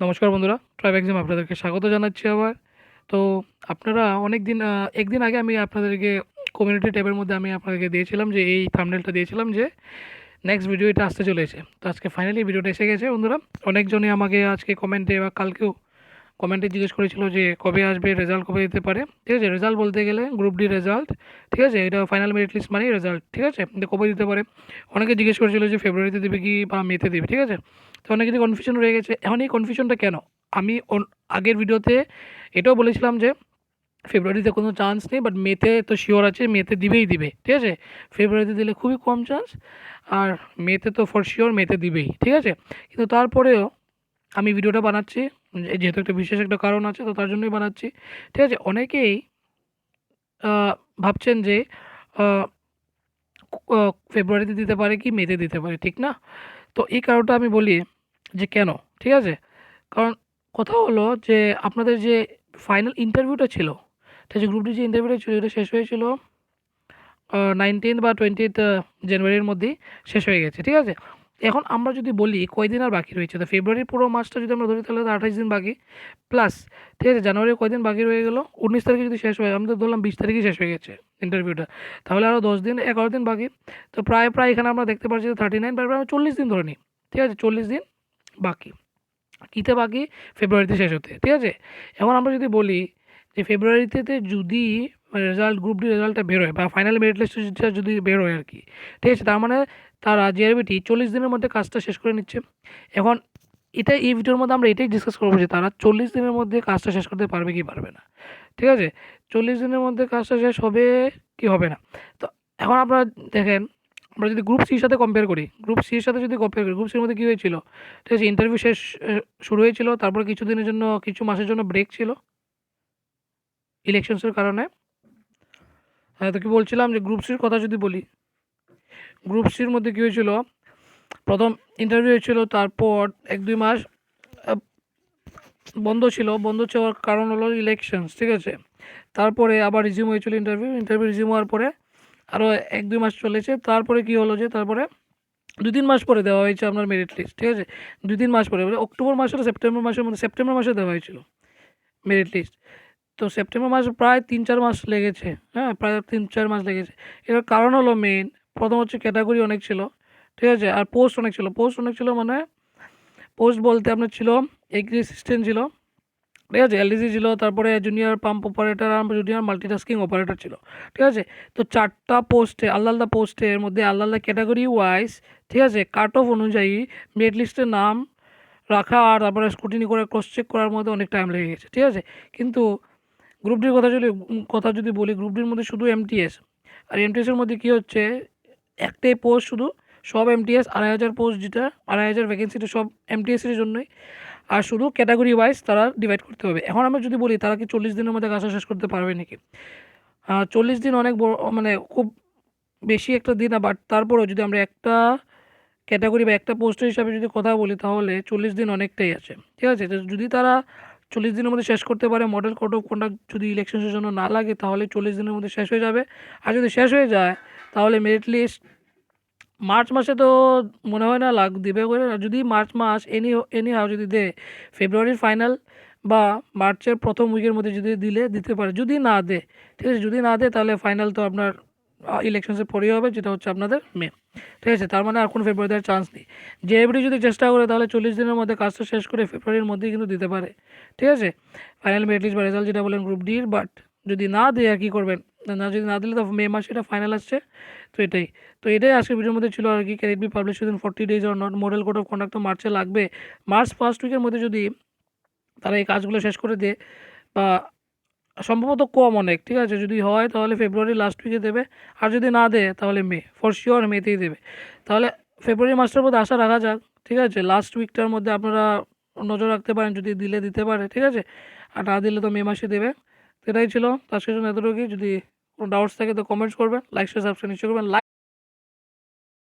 নমস্কার বন্ধুরা tribe exam আপনাদেরকে স্বাগত জানাচ্ছি আবার। তো আপনারা অনেক দিন একদিন আগে আমি আপনাদেরকে কমিউনিটি ট্যাবের মধ্যে আমি আপনাদেরকে দিয়েছিলাম যে, এই থামডেলটা দিয়েছিলাম যে নেক্সট ভিডিও এটা আসতে চলেছে। তো আজকে ফাইনালি ভিডিওটা এসে গেছে বন্ধুরা। অনেকজনই আমাকে আজকে কমেন্টে বা কালকেও কমেন্টে জিজ্ঞেস করেছিল যে কবে আসবে রেজাল্ট কবে দিতে পারে। ঠিক আছে রেজাল্ট বলতে গেলে গ্রুপ ডি রেজাল্ট ঠিক আছে, এটা ফাইনাল মেরিট লিস্ট মানেই রেজাল্ট ঠিক আছে কবে দিতে পারে। অনেকে জিজ্ঞেস করেছিল যে ফেব্রুয়ারিতে দেবে কি বা মেতে দেবে, ঠিক আছে। তো অনেক কিছু কনফিউশন রয়ে গেছে, এখন এই কনফিউশনটা কেন? আমি আগের ভিডিওতে এটাও বলেছিলাম যে ফেব্রুয়ারিতে কোনো চান্স নেই বাট মেতে তো শিওর আছে মেতে দিবেই দিবে, ঠিক আছে। ফেব্রুয়ারিতে দিলে খুবই কম চান্স আর মেতে তো ফর শিওর মেতে দিবেই, ঠিক আছে। কিন্তু তারপরেও আমি ভিডিওটা বানাচ্ছি যে- যেহেতু একটা বিশেষ একটা কারণ আছে, তো তার জন্যই বানাচ্ছি। ঠিক আছে, অনেকেই ভাবছেন যে ফেব্রুয়ারিতে দিতে পারে কি মেতে দিতে পারে, ঠিক না? তো এই কারণটা আমি বলি যে কেন, ঠিক আছে? কারণ কথা হলো যে, আপনাদের যে ফাইনাল ইন্টারভিউটা ছিল, ঠিক আছে গ্রুপটি যে ইন্টারভিউটা ছিল এটা শেষ হয়েছিল নাইনটিন্থ বা টোয়েন্টিথ জানুয়ারির মধ্যেই শেষ হয়ে গেছে, ঠিক আছে? এখন আমরা যদি বলি কয়দিন আর বাকি রয়েছে? তো ফেব্রুয়ারির পুরো মাসটা যদি আমরা ধরি, তাহলে তো আঠাশ দিন বাকি। প্লাস ঠিক আছে জানুয়ারি কয়দিন বাকি রয়ে গেলো? উনিশ তারিখে যদি শেষ হয় আমরা তো ধরলাম বিশ তারিখে শেষ হয়ে গেছে ইন্টারভিউটা তাহলে আরও দশ দিন, এগারো দিন বাকি। তো প্রায় প্রায় এখানে আমরা দেখতে পাচ্ছি থার্টি নাইন প্রায় প্রায় চল্লিশ দিন ধরে নিই ঠিক আছে, চল্লিশ দিন বাকি। কীতে বাকি? ফেব্রুয়ারিতে শেষ হতে। ঠিক আছে? এখন আমরা যদি বলি যে ফেব্রুয়ারিতে যদি রেজাল্ট গ্রুপ ডি রেজাল্টটা বেরোয় বা ফাইনাল মেরিট লিস্টটা যদি বেরোয় আর কি। ঠিক আছে, তার মানে তারা জিআরবিটি চল্লিশ দিনের মধ্যে কাজটা শেষ করে নিচ্ছে। এখন এটা এই ভিডিওর মধ্যে আমরা এটাই ডিসকাস করব যে তারা চল্লিশ দিনের মধ্যে কাজটা শেষ করতে পারবে কি পারবে না। ঠিক আছে? চল্লিশ দিনের মধ্যে কাজটা শেষ হবে কি হবে না? তো এখন আপনারা দেখেন, আমরা যদি গ্রুপ সির সাথে কম্পেয়ার করি গ্রুপ সির সাথে যদি কম্পেয়ার করি গ্রুপ সির মধ্যে কী হয়েছিল? ঠিক আছে ইন্টারভিউ শেষ শুরু হয়েছিল, তারপর কিছু দিনের জন্য, কিছু মাসের জন্য ব্রেক ছিল। ইলেকশনসের কারণে। হ্যাঁ তো কি বলছিলাম যে গ্রুপ সির কথা যদি বলি গ্রুপ সির মধ্যে কী হয়েছিল? প্রথম ইন্টারভিউ হয়েছিল, তারপর এক, দুই মাস বন্ধ ছিল। বন্ধ হওয়ার কারণ হলো ইলেকশনস ঠিক আছে? তারপরে আবার রিজিউম হয়েছিল ইন্টারভিউ ইন্টারভিউ রিজিউম হওয়ার পরে আরও এক, দুই মাস চলেছে। তারপরে কি হলো যে, তারপরে দু তিন মাস পরে দেওয়া হয়েছে আপনার মেরিট লিস্ট ঠিক আছে? দু তিন মাস পরে মানে অক্টোবর মাসে সেপ্টেম্বর মাসের মধ্যে, সেপ্টেম্বর মাসে দেওয়া হয়েছিল মেরিট লিস্ট তো সেপ্টেম্বর মাসে প্রায় তিন, চার মাস লেগেছে হ্যাঁ? প্রায় তিন, চার মাস লেগেছে। এর কারণ হলো মেইন প্রথম হচ্ছে ক্যাটাগরি অনেক ছিল, ঠিক আছে? আর পোস্ট অনেক ছিল। পোস্ট অনেক ছিল মানে পোস্ট বলতে আপনার ছিল এগ্রি অ্যাসিস্ট্যান্ট ছিল, ঠিক আছে? এলডিসি ছিল, তারপরে জুনিয়র পাম্প অপারেটর আর জুনিয়র মাল্টিটাস্কিং অপারেটর ছিল, ঠিক আছে? তো চারটা পোস্টে আলাদা আলাদা পোস্টের মধ্যে আলাদা আলাদা ক্যাটাগরি ওয়াইজ ঠিক আছে? কাট অফ অনুযায়ী মেড লিস্টের নাম রাখা আর তারপরে স্কুটিনি করে ক্রস চেক করার মধ্যে অনেক টাইম লেগে গেছে, ঠিক আছে? কিন্তু গ্রুপ ডির কথা যদি কথা যদি বলি গ্রুপ ডির মধ্যে শুধু এমটিএস আর এমটিএসের মধ্যে কী হচ্ছে? একটাই পোস্ট শুধু, সব এমটিএস আড়াই হাজার পোস্ট যেটা, আড়াই হাজার ভ্যাকেন্সিটা সব এমটিএসের জন্যই। আর শুধু ক্যাটাগরি ওয়াইজ তারা ডিভাইড করতে হবে। এখন আমরা যদি বলি, তারা কি চল্লিশ দিনের মধ্যে কাজটা শেষ করতে পারবে নাকি? চল্লিশ দিন অনেক বড় মানে খুব বেশি একটা দিন বাট তারপরেও যদি আমরা একটা ক্যাটাগরি বা একটা পোস্ট হিসাবে যদি কথা বলি, তাহলে চল্লিশ দিন অনেকটাই আছে। ঠিক আছে? যদি তারা চল্লিশ দিনের মধ্যে শেষ করতে পারে মডেল কোড অফ কন্ডাক্ট যদি ইলেকশনের জন্য না লাগে, তাহলে চল্লিশ দিনের মধ্যে শেষ হয়ে যাবে। আর যদি শেষ হয়ে যায় তাহলে মেরিট লিস্ট মার্চ মাসে তো মনে হয় না লাগ, দিবে যদি মার্চ মাস এনি এনি হাও যদি দেয় ফেব্রুয়ারির ফাইনাল বা মার্চের প্রথম উইকের মধ্যে যদি দিলে, দিতে পারে। যদি না দেয় ঠিক আছে, যদি না দেয় তাহলে ফাইনাল তো আপনার ইলেকশনসের পরেই হবে, যেটা হচ্ছে আপনাদের মে। ঠিক আছে, তার মানে আর কোনো ফেব্রুয়ারি দেওয়ার চান্স নেই। এভরি যদি চেষ্টা করে, তাহলে চল্লিশ দিনের মধ্যে কাজটা শেষ করে ফেব্রুয়ারির মধ্যেই কিন্তু দিতে পারে। ঠিক আছে? ফাইনাল মেরিট লিস্ট বা রেজাল্ট যেটা বলেন গ্রুপ ডির বাট যদি না দেয় আর কী করবেন? না যদি না দিলে তো মে মাসে এটা ফাইনাল আসছে। তো এটাই। তো এটাই আজকের ভিডিওর মধ্যে ছিল আর কি। Can it be publish within forty days or not model code of conduct তো মার্চে লাগবে। মার্চ ফার্স্ট উইকের মধ্যে যদি তারা এই কাজগুলো শেষ করে দেয়, বা সম্ভবত কম অনেক, ঠিক আছে? যদি হয় তাহলে ফেব্রুয়ারি লাস্ট উইকে দেবে। আর যদি না দেয় তাহলে মে ফর শিওর মেতেই দেবে। তাহলে ফেব্রুয়ারি মাসটার মধ্যে আশা রাখা যাক, ঠিক আছে? লাস্ট উইকটার মধ্যে আপনারা নজর রাখতে পারেন, যদি দিলে দিতে পারে, ঠিক আছে? আর না দিলে তো মে মাসে দেবে। এটাই ছিল। তার এত এতটুকুই যদি কোনো ডাউটস থাকে তো কমেন্টস করবেন লাইক শেয়ার সাবস্ক্রাইব নিশ্চয় করবেন। লাইক